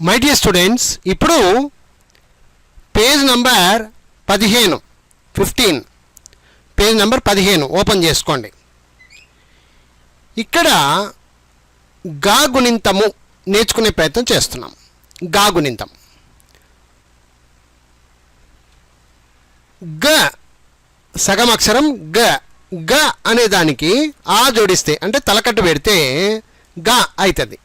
My dear students ఇప్పుడు page number పదిహేను fifteen page number పదిహేను ఓపెన్ చేసుకోండి. ఇక్కడ గా గుణింతము నేర్చుకునే ప్రయత్నం చేస్తున్నాం. గా గుణింతం గ సగం అక్షరం గ. గ అనే దానికి ఆ జోడిస్తే అంటే తలకట్టు పెడితే గ అవుతుంది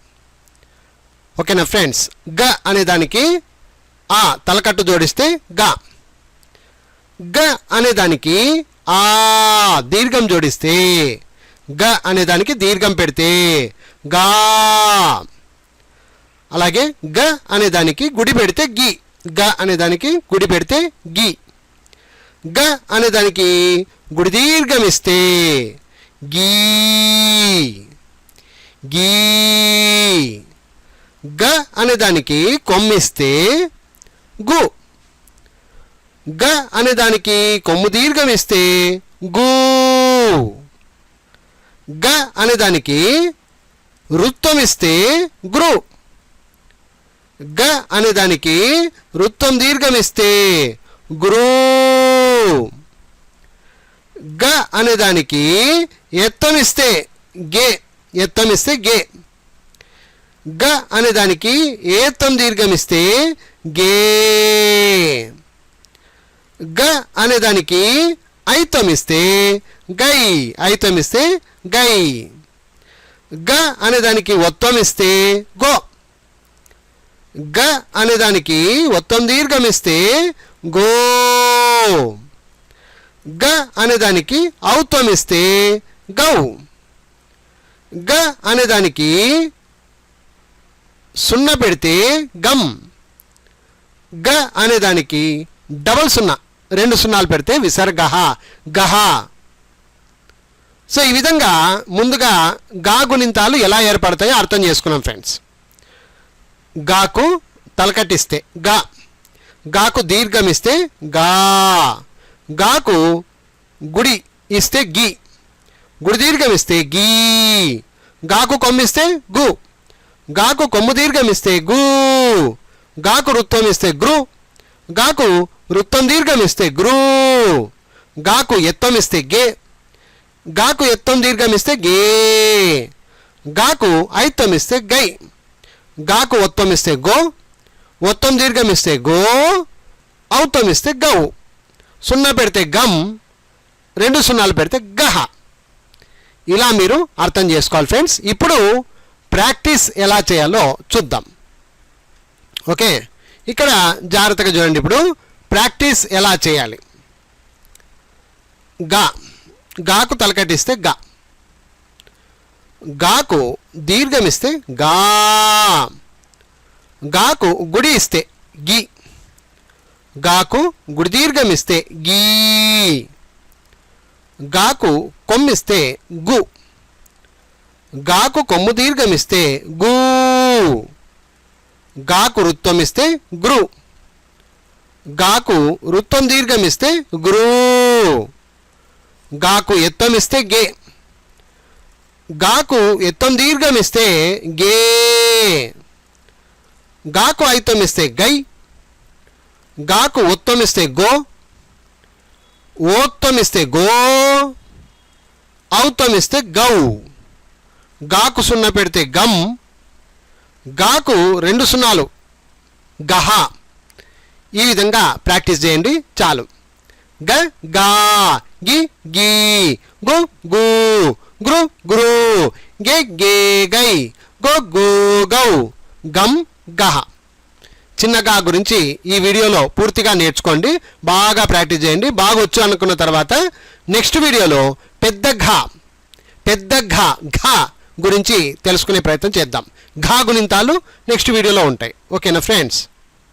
ఓకేనా ఫ్రెండ్స్? గ అనే దానికి ఆ తలకట్టు జోడిస్తే గ. గ అనే దానికి ఆ దీర్ఘం జోడిస్తే గ అనే దానికి దీర్ఘం పెడితే గా. అలాగే గ అనే దానికి గుడి పెడితే గి. గ అనే దానికి గుడి పెడితే గి. గ అనే దానికి గుడి దీర్ఘం ఇస్తే గీ. గీ. గ అనే దానికి కొమ్మిస్తే గు. గ అనే దానికి కొమ్ము దీర్ఘం ఇస్తే గు. గ అనే దానికి వృత్తం ఇస్తే గురు గ అనే దానికి వృత్తం దీర్ఘం ఇస్తే గురు గ అనే దానికి ఎత్తం ఇస్తే గే. ఎత్తం ఇస్తే గే. గ అనే దానికి ఏత్తం దీర్ఘం ఇస్తే గే. గ అనే దానికి ఐతం ఇస్తే గై. ఐతం ఇస్తే గై. గ అనే దానికి ఒత్తం ఇస్తే గో. గ అనే దానికి ఒత్తం దీర్ఘం ఇస్తే గో. గ అనే దానికి ఔత్వం ఇస్తే గౌ. గ అనే దానికి సున్నా పెడితే గమ్. గ అనేదానికి డబల్ సున్నా రెండు సున్నాలు పెడితే విసర్గహ గహ సో ఈ విధంగా ముందుగా గా గుణింతాలు ఎలా ఏర్పడతాయో అర్థం చేసుకున్నాం ఫ్రెండ్స్. గాకు తలకట్టిస్తే గా గాకు దీర్ఘం ఇస్తే గా గాకు గుడి ఇస్తే గి గుడి దీర్ఘం ఇస్తే గీ గాకు కొమ్మిస్తే గు. గాకు కొమ్ము దీర్ఘం ఇస్తే గు గాకు వృత్తం ఇస్తే గ్రు గాకు వృత్తం దీర్ఘం ఇస్తే గ్రూ గాకు ఎత్తం ఇస్తే గే గాకు ఎత్తం దీర్ఘం ఇస్తే గే గాకు ఐత్తం ఇస్తే గై గాకు ఒత్తం ఇస్తే గో ఒత్తం దీర్ఘం ఇస్తే గో ఔత్తం ఇస్తే గౌ. సున్నా పెడితే గమ్ రెండు సున్నాలు పెడితే గహ. ఇలా మీరు అర్థం చేసుకోవాలి ఫ్రెండ్స్. ఇప్పుడు ప్రాక్టీస్ ఎలా చేయాలో చూద్దాం. ఓకే? ఇక్కడ జాగ్రత్తగా చూడండి ఇప్పుడు. ప్రాక్టీస్ ఎలా చేయాలి? గా. గాకు తలకట్టిస్తే గా. గాకు దీర్ఘం ఇస్తే గా. గాకు గుడి ఇస్తే గి. గాకు గుడి దీర్ఘం ఇస్తే గీ. గాకు కొమ్మిస్తే గు. గాకు కొమ్ము దీర్ఘమిస్తే గూ. గాకు వృత్వమిస్తే గ్రు. గాకు వృత్తం దీర్ఘమిస్తే గురు. గాకు ఎత్తమిస్తే గే. గాకు ఎత్తం దీర్ఘమిస్తే గే. గాకు ఐతమిస్తే ఇస్తే గై. గాకు ఉత్తమిస్తే గో. ఓత్తమిస్తే గో. ఔత్తం గౌ. గాకు సున్నా పెడితే గమ్ గాకు రెండు సున్నాలు గహ. ఈ విధంగా ప్రాక్టీస్ చేయండి చాలు. గ గా గి గీ గు గు గ్రు గురు గే గే గై గో గో గౌ గమ్ గహ. చిన్న గా గురించి ఈ వీడియోలో పూర్తిగా నేర్చుకోండి బాగా ప్రాక్టీస్ చేయండి బాగా వచ్చు అనుకున్న తర్వాత నెక్స్ట్ వీడియోలో పెద్ద ఘ పెద్ద ఘ ఘ. గురించి తెలుసుకునే ప్రయత్నం చేద్దాం. ఘా గుణింతాలు నెక్స్ట్ వీడియోలో ఉంటాయి. ఓకేనా ఫ్రెండ్స్?